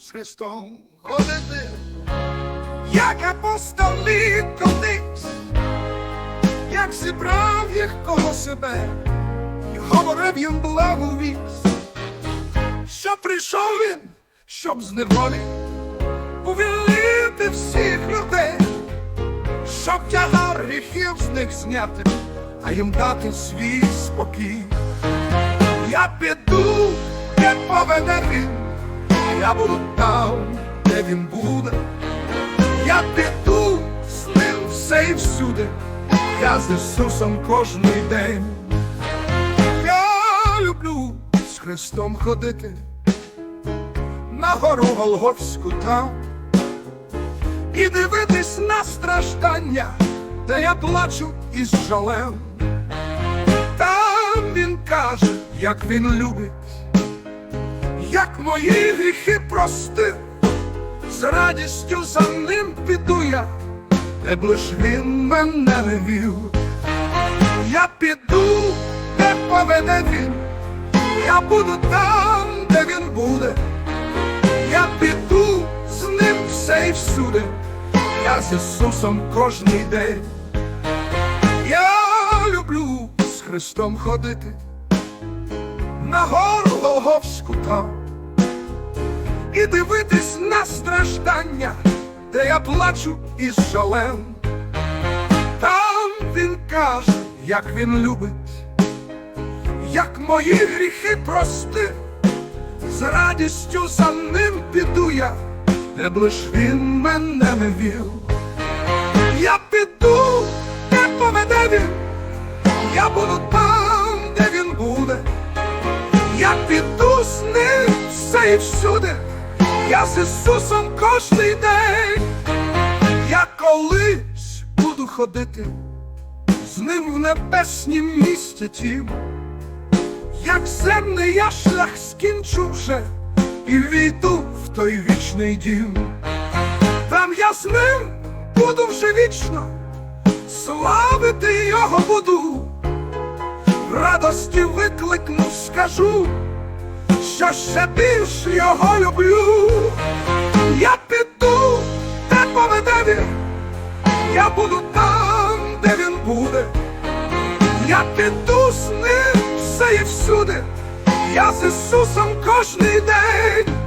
з Христом ходити, як апостолі колись, як зібрав їх коло себе, і говорив їм благовість, що прийшов він, щоб з неволі повілити всіх людей, щоб тягар гріхів з них зняти, а їм дати свій спокій. Я піду, я буду там, де він буде. Я піду з ним все і всюди, я з Ісусом кожний день. Я люблю з Христом ходити на гору Голгофську там і дивитись на страждання, де я плачу із жалем. Там він каже, як він любить, як мої гріхи простив, з радістю за ним піду я, де б лиш він мене не вів. Я піду, де поведе він, я буду там, де він буде. Я піду з ним все і всюди, я з Ісусом кожний день. Я люблю з Христом ходити на гору Голговську там і дивитись на страждання, де я плачу із жалем. Там він каже, як він любить, як мої гріхи простив, з радістю за ним піду я, де б лиш він мене не вів. Я піду, де поведе він, я буду там, де він буде. Я піду з ним все і всюди, я з Ісусом кожний день. Я колись буду ходити з ним в небеснім місті тім. Як земний я шлях скінчу вже і війду в той вічний дім. Там я з ним буду вже вічно, славити його буду, радості викликну, скажу, що ще більш його люблю. Я піду, де поведе він, я буду там, де він буде. Я піду з ним все і всюди, я з Ісусом кожний день.